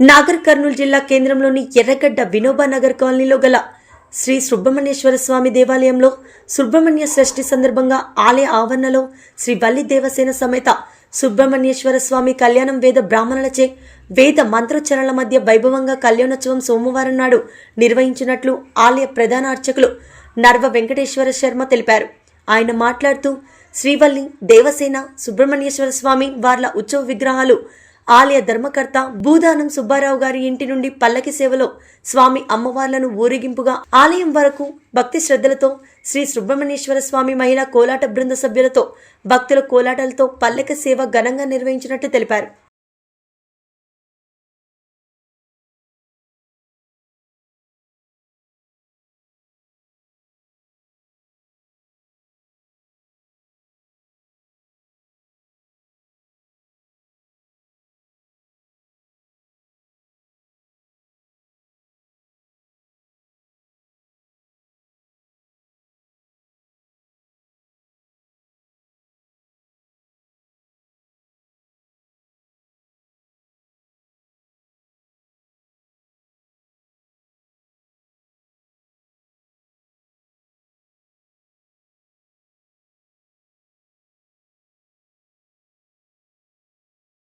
నాగర్ కర్నూలు జిల్లా కేంద్రంలోని ఎర్రగడ్డ వినోబా నగర్ కాలనీలో గల శ్రీ సుబ్రహ్మణ్యేశ్వర స్వామి దేవాలయంలో సుబ్రహ్మణ్య షష్ఠి సందర్భంగా ఆలయ ఆవరణలో శ్రీ వల్లి దేవసేన సమేత సుబ్రహ్మణ్యేశ్వర స్వామి కళ్యాణం వేద బ్రాహ్మణులచే వేద మంత్రోచ్చరణల మధ్య వైభవంగా కళ్యాణోత్సవం సోమవారం నాడు నిర్వహించినట్లు ఆలయ ప్రధాన అర్చకులు నర్వ వెంకటేశ్వర శర్మ తెలిపారు. ఆయన మాట్లాడుతూ శ్రీవల్లి దేవసేన సుబ్రహ్మణ్యేశ్వర స్వామి వార్ల ఉత్సవ విగ్రహాలు ఆలయ ధర్మకర్త భూదానం సుబ్బారావు గారి ఇంటి నుండి పల్లకి సేవలో స్వామి అమ్మవార్లను ఊరేగింపుగా ఆలయం వరకు భక్తి శ్రద్ధలతో శ్రీ సుబ్రహ్మణ్యేశ్వర స్వామి మహిళా కోలాట బృంద సభ్యులతో భక్తుల కోలాటాలతో పల్లకి సేవ ఘనంగా నిర్వహించినట్టు తెలిపారు.